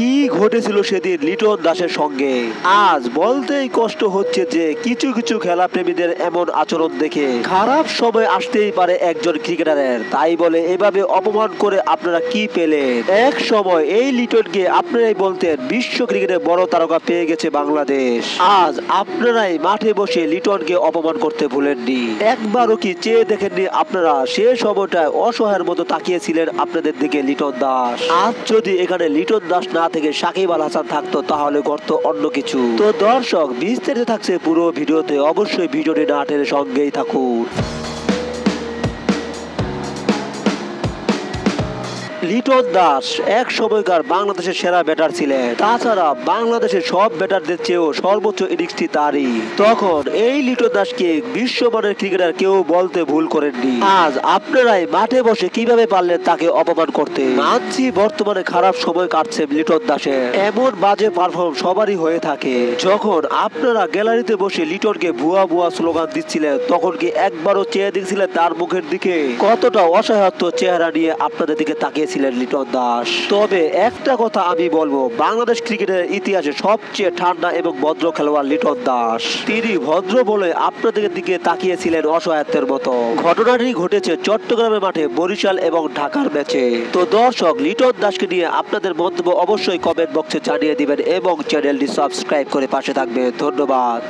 কি ঘটেছিল সেদিন লিটন দাসের সঙ্গে? আজ বলতেই কষ্ট হচ্ছে যে কিছু কিছু খেলা প্রেমীদের এমন আচরণ দেখে। খারাপ সময় আসতেই পারে একজন ক্রিকেটারের। তাই বলে এভাবে অপমান করে আপনারা কি পেলেন? এক সময় এই লিটনকে আপনারাই বলতেন, বিশ্ব ক্রিকেটে বড় তারকা পেয়ে গেছে বাংলাদেশ। আজ আপনারাই মাঠে বসে লিটনকে অপমান করতে ভুলেননি। একবারও কি চেয়ে দেখেননি আপনারা? সে সময়টায় অসহায়ের মতো তাকিয়েছিলেন আপনাদের দিকে লিটন দাস। আজ যদি এখানে লিটন দাস না থেকে সাকিব আল হাসান থাকতো, তাহলে করতো অন্য কিছু। তো দর্শক, বিস্তারিত থাকছে পুরো ভিডিওতে, অবশ্যই ভিডিওটি নাটের সঙ্গেই থাকুন। লিটন দাস এক সময়কার বাংলাদেশের সেরা ব্যাটার ছিলেন। তাছাড়া বাংলাদেশের সব ব্যাটারদের চেয়েও সর্বোচ্চ ইনিংসটি তারই। তখন এই লিটন দাসকে বিশ্বমানের ক্রিকেটার কেউ বলতে ভুল করেননি। আজ আপনারাই মাঠে বসে কীভাবে পারলেন তাকে অপমান করতে? মানছি বর্তমানে খারাপ সময় কাটছে লিটন দাসের। এমন বাজে পারফর্ম সবারই হয়ে থাকে। যখন আপনারা গ্যালারিতে বসে লিটনকে ভুয়া ভুয়া স্লোগান দিচ্ছিলেন, তখন কি একবারও চেয়ে দেখছিলেন তার মুখের দিকে? কতটা অসহায়ত্ব চেহারা নিয়ে আপনাদের দিকে তাকিয়েছিলেন লিটন দাস। তবে একটা কথা আমি বলব, বাংলাদেশ ক্রিকেটের ইতিহাসে সবচেয়ে ঠান্ডা এবং ভদ্র খেলোয়াড় লিটন দাস। তিনি ভদ্র বলে আপনাদের দিকে তাকিয়েছিলেন অসহায়ত্বের মতো। ঘটনাটি ঘটেছে চট্টগ্রামের মাঠে বরিশাল এবং ঢাকার ম্যাচে। তো দর্শক, লিটন দাসকে নিয়ে আপনাদের মন্তব্য অবশ্যই কমেন্ট বক্সে জানিয়ে দিবেন এবং চ্যানেলটি সাবস্ক্রাইব করে পাশে থাকবেন। ধন্যবাদ।